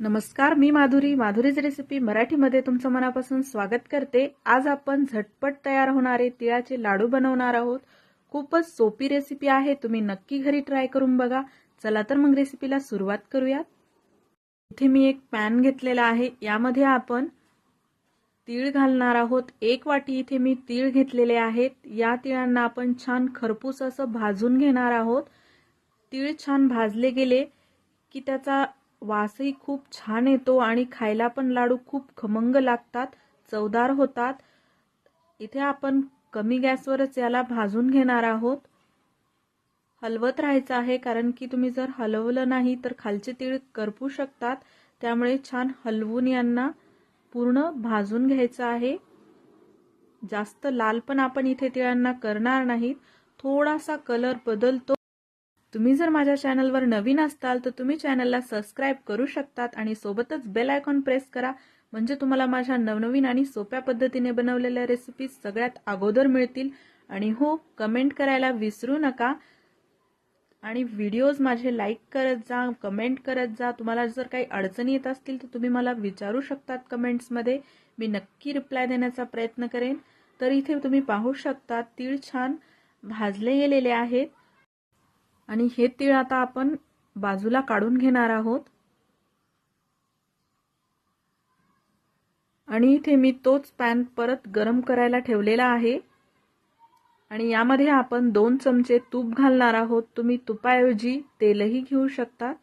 नमस्कार मी माधुरी. माधुरीज रेसिपी मराठीमध्ये तुमचं मनापासून स्वागत करते. आज आपण झटपट तयार होणारे तिळाचे लाडू बनवणार आहोत. खूपच सोपी रेसिपी आहे तुम्ही नक्की घरी ट्राय करून बघा. चला तर मग रेसिपीला सुरुवात करूयात. इथे मी एक पॅन घेतलेला आहे. यामध्ये आपण तीळ घालणार आहोत. एक वाटी इथे मी तीळ घेतलेले आहेत. या तिळांना आपण छान खरपूस असं भाजून घेणार आहोत. तीळ छान भाजले गेले की त्याचा वासही खूप छान येतो आणि खायला पण लाडू खूप खमंग लागतात चवदार होतात. इथे आपण कमी गॅसवरच याला भाजून घेणार आहोत. हलवत राहायचं आहे कारण की तुम्ही जर हलवलं नाही तर खालचे तीळ करपू शकतात. त्यामुळे छान हलवून यांना पूर्ण भाजून घ्यायचं आहे. जास्त लाल पण आपण इथे तिळांना करणार नाहीत. थोडासा कलर बदलतो. तुम्ही जर माझ्या चॅनलवर नवीन असताल तर तुम्ही चॅनलला सबस्क्राईब करू शकतात आणि सोबतच बेल आयकॉन प्रेस करा. म्हणजे तुम्हाला माझ्या नवनवीन आणि सोप्या पद्धतीने बनवलेल्या रेसिपीज सगळ्यात अगोदर मिळतील. आणि हो कमेंट करायला विसरू नका. आणि व्हिडिओज माझे लाईक करत जा कमेंट करत जा. तुम्हाला जर काही अडचणी येत असतील तर तुम्ही मला विचारू शकतात कमेंट्समध्ये. मी नक्की रिप्लाय देण्याचा प्रयत्न करेन. तर इथे तुम्ही पाहू शकता तीळ छान भाजले गेलेले आहेत. आणि हे तीळ आता आपण बाजूला काढून घेणार आहोत. आणि इथे मी तोच पॅन परत गरम करायला ठेवलेला आहे. आणि यामध्ये आपण दोन चमचे तूप घालणार आहोत. तुम्ही तुपाऐवजी तेलही घेऊ शकतात.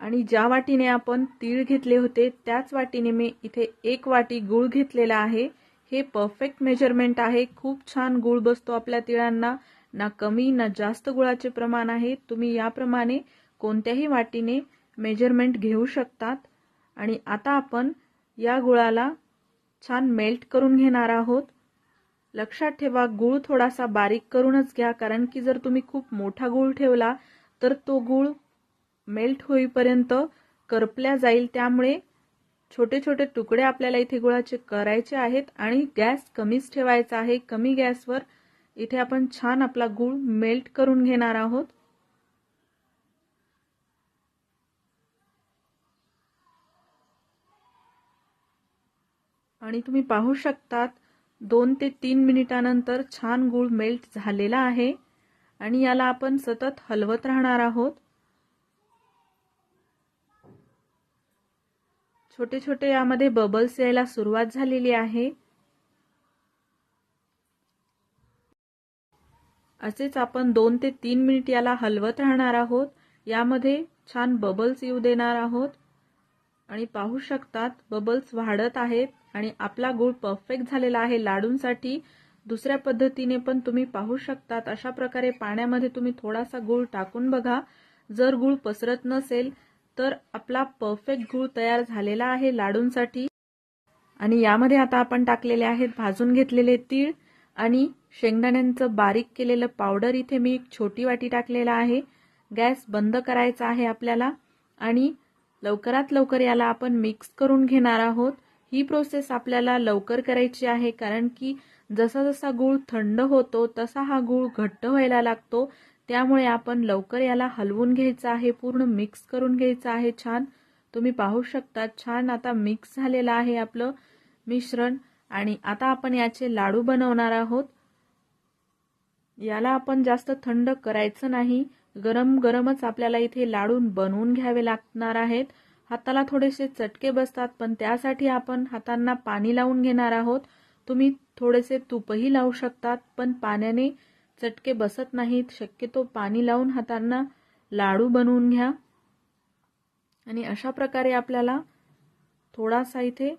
आणि ज्या वाटीने आपण तीळ घेतले होते त्याच वाटीने मी इथे एक वाटी गूळ घेतलेला आहे. हे परफेक्ट मेजरमेंट आहे. खूप छान गूळ बसतो आपल्या तिळांना. ना कमी ना जास्त गुळाचे प्रमाण आहे. तुम्ही याप्रमाणे कोणत्याही वाटीने मेजरमेंट घेऊ शकतात. आणि आता आपण या गुळाला छान मेल्ट करून घेणार आहोत. लक्षात ठेवा गूळ थोडासा बारीक करूनच घ्या. कारण की जर तुम्ही खूप मोठा गूळ ठेवला तर तो गूळ मेल्ट होईपर्यंत करपल्या जाईल. त्यामुळे छोटे छोटे तुकडे आपल्याला इथे गुळाचे करायचे आहेत. आणि गॅस कमीच ठेवायचा आहे. कमी गॅसवर इथे आपण छान आपला गूळ मेल्ट करून घेणार आहोत. आणि तुम्ही पाहू शकतात दोन ते तीन मिनिटानंतर छान गूळ मेल्ट झालेला आहे. आणि याला आपण सतत हलवत राहणार आहोत. छोटे छोटे यामध्ये बबल्स यायला सुरुवात झालेली आहे. असेच आपण दोन ते तीन मिनिट याला हलवत राहणार आहोत. यामध्ये छान बबल्स येऊ देणार आहोत. आणि पाहू शकतात बबल्स वाढत आहेत आणि आपला गूळ परफेक्ट झालेला आहे. लाडूंसाठी दुसऱ्या पद्धतीने पण तुम्ही पाहू शकतात. अशा प्रकारे पाण्यामध्ये तुम्ही थोडासा गूळ टाकून बघा. जर गूळ पसरत नसेल तर आपला परफेक्ट गूळ तयार झालेला आहे लाडूंसाठी. आणि यामध्ये आता आपण टाकलेले आहेत भाजून घेतलेले तीळ. आणि शेंगदाण्यांचं बारीक केलेलं पावडर इथे मी एक छोटी वाटी टाकलेला आहे. गॅस बंद करायचा आहे आपल्याला आणि लवकरात लवकर याला आपण मिक्स करून घेणार आहोत. ही प्रोसेस आपल्याला लवकर करायची आहे कारण की जसा जसा गूळ थंड होतो तसा हा गूळ घट्ट व्हायला लागतो. त्यामुळे आपण लवकर याला हलवून घ्यायचं आहे पूर्ण मिक्स करून घ्यायचं आहे छान. तुम्ही पाहू शकता छान आता मिक्स झालेलं आहे आपलं मिश्रण. आणि आता आपण याचे लाडू बनवणार आहोत. याला आपण जास्त थंड करायचं नाही. गरम गरमच आपल्याला इथे लाडू बनवून घ्यावे लागणार आहेत. हाताला थोडेसे चटके बसतात पण त्यासाठी आपण हातांना पाणी लावून घेणार आहोत. तुम्ही थोडेसे तूपही लावू शकतात पण पाण्याने चटके बसत नाहीत. शक्यतो पाणी लावून हातांना लाडू बनवून घ्या. आणि अशा प्रकारे आपल्याला थोडासा इथे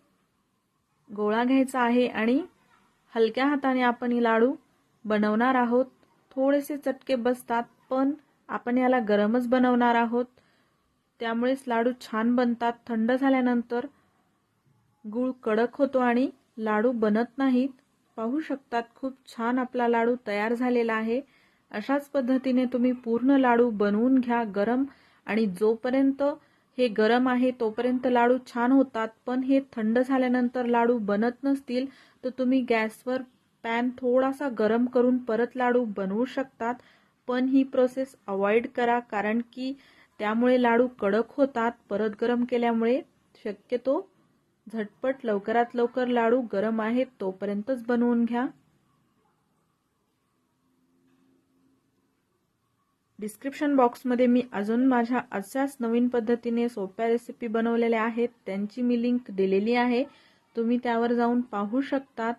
गोळा घ्यायचा आहे आणि हलक्या हाताने आपण लाडू बनवणार आहोत. थोडेसे चटके बसतात पण आपण याला गरमच बनवणार आहोत. त्यामुळेच लाडू छान बनतात. थंड झाल्यानंतर गूळ कडक होतो आणि लाडू बनत नाहीत. पाहू शकतात खूप छान आपला लाडू तयार झालेला आहे. अशाच पद्धतीने तुम्ही पूर्ण लाडू बनवून घ्या गरम आणि जोपर्यंत हे गरम आहे तोपर्यंत लाडू छान होतात. पण हे थंड झाल्यानंतर लाडू बनत नसतील तर तुम्ही गॅसवर पॅन थोडासा गरम करून परत लाडू बनवू शकतात. पण ही प्रोसेस अवॉइड करा कारण की त्यामुळे लाडू कडक होतात. परत गरम केल्यामुळे शक्यतो झटपट लवकरात लवकर लाडू गरम आहेत तोपर्यंतच बनवून घ्या. डिस्क्रिप्शन बॉक्समध्ये मी अजून माझ्या अशाच नवीन पद्धतीने सोप्या रेसिपी बनवलेल्या आहेत. त्यांची मी लिंक दिलेली आहे. तुम्ही त्यावर जाऊन पाहू शकतात.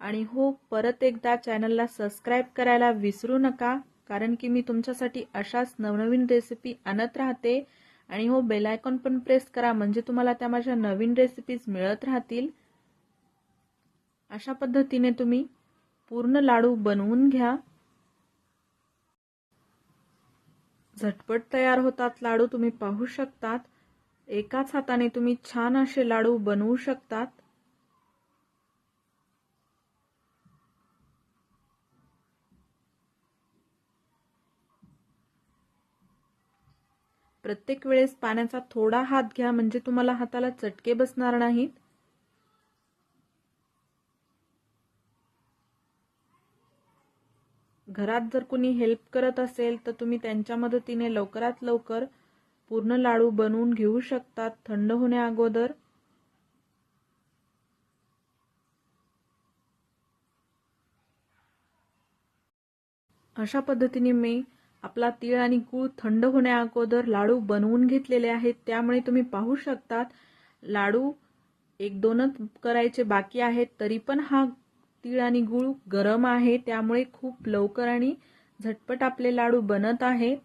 आणि हो परत एकदा चॅनलला सबस्क्राईब करायला विसरू नका कारण की मी तुमच्यासाठी अशाच नवनवीन रेसिपी आणत राहते. आणि हो बेलायकॉन पण प्रेस करा म्हणजे तुम्हाला त्या माझ्या नवीन रेसिपीज मिळत राहतील. अशा पद्धतीने तुम्ही पूर्ण लाडू बनवून घ्या. झटपट तयार होतात लाडू तुम्ही पाहू शकतात. एकाच हाताने तुम्ही छान असे लाडू बनवू शकतात. प्रत्येक वेळेस पाण्याचा थोडा हात घ्या म्हणजे तुम्हाला हाताला चटके बसणार नाहीत. घरात जर कुणी हेल्प करत असेल तर तुम्ही त्यांच्या मदतीने लवकरात लवकर पूर्ण लाडू बनवून घेऊ शकतात थंड होण्या अगोदर. अशा पद्धतीने मी आपला तीळ आणि गूळ थंड होण्या अगोदर लाडू बनवून घेतलेले आहेत. त्यामुळे तुम्ही पाहू शकतात लाडू एक दोनच करायचे बाकी आहेत तरी पण हा तीळ आणि गूळ गरम आहे त्यामुळे खूप लवकर आणि झटपट आपले लाडू बनत आहेत.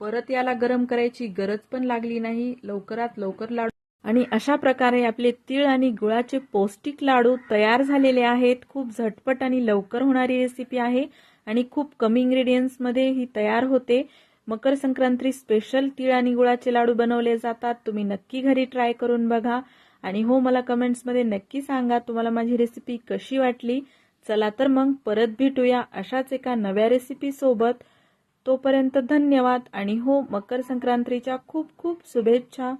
परत याला गरम करायची गरज पण लागली नाही लवकरात लवकर लाडू. आणि अशा प्रकारे आपले तीळ आणि गुळाचे पौष्टिक लाडू तयार झालेले आहेत. खूप झटपट आणि लवकर होणारी रेसिपी आहे आणि खूप कमी इंग्रेडियंट्समध्ये ही तयार होते. मकर संक्रांती स्पेशल तीळ आणि गुळाचे लाडू बनवले जातात. तुम्ही नक्की घरी ट्राय करून बघा. आणि हो मला कमेंट्समध्ये नक्की सांगा तुम्हाला माझी रेसिपी कशी वाटली? चला तर मग परत भेटूया अशाच एका नव्या रेसिपीसोबत तोपर्यंत धन्यवाद आणि हो मकर संक्रांतीच्या खूप खूप शुभेच्छा.